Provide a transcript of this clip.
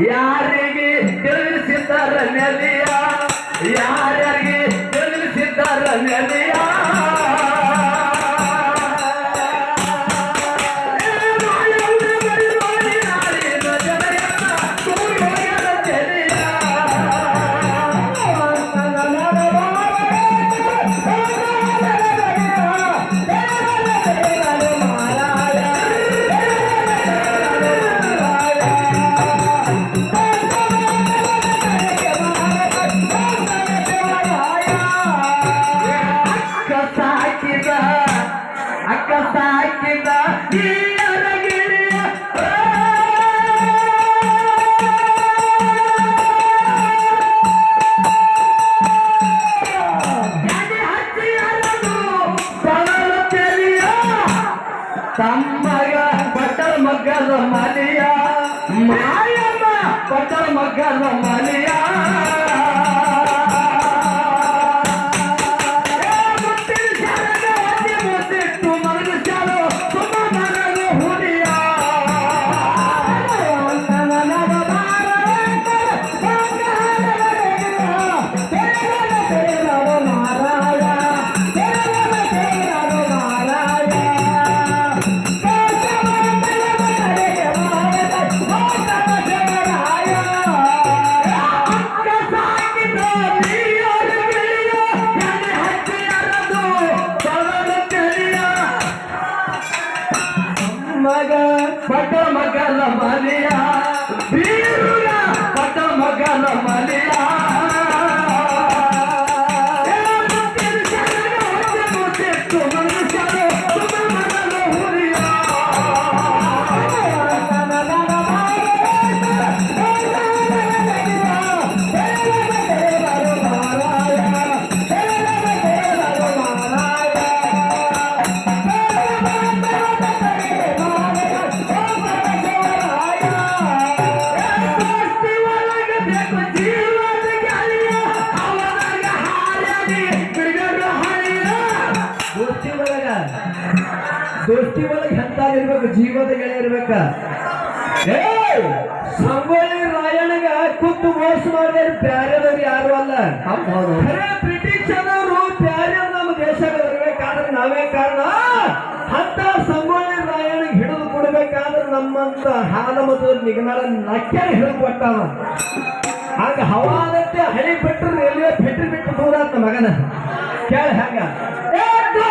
E a Bacha magalo male Happy ದೋಸ್ತಿ ಒಳಗೆ ಎಂತ ಇರ್ಬೇಕು? ಜೀವದ ಗೆಳೆ ಇರ್ಬೇಕ. ಏ, ಸಂಗೊಳ್ಳಿ ರಾಯಣ್ಣಗ ಕುತ್ತು ಮೋಸ ಮಾಡಿದ್ರೆ ಬ್ಯಾರೆದವ್ರು ಯಾರು ಅಲ್ಲ. ಬ್ರಿಟಿಷರವರು ಬ್ಯಾರೆ ನಮ್ಮ ದೇಶಕ್ಕೆ ಬರಬೇಕಾದ್ರೆ ನಾವೇ ಕಾರಣ? ಅಂತ ಸಂಗೊಳ್ಳಿ ರಾಯಣ್ಣಗೆ ಹಿಡಿದು ಕೊಡ್ಬೇಕಾದ್ರೆ ನಮ್ಮಂತ ಹಾಲ ಮತ್ತು ನಿಗನಾಳ ನಕ್ಕೆ ಹಿಡಿದು ಕೊಟ್ಟಾವ ಹಂಗ ಹವಾದತ್ತೆ ಹಳಿ ಬಿಟ್ಟರು ರೈಲ್ವೆ ಬಿಟ್ಟು ಬಿಟ್ಟು ದೂರ ಅಂತ ಮಗನ. ಕೇಳ ಹಂಗ? ಬೇಕು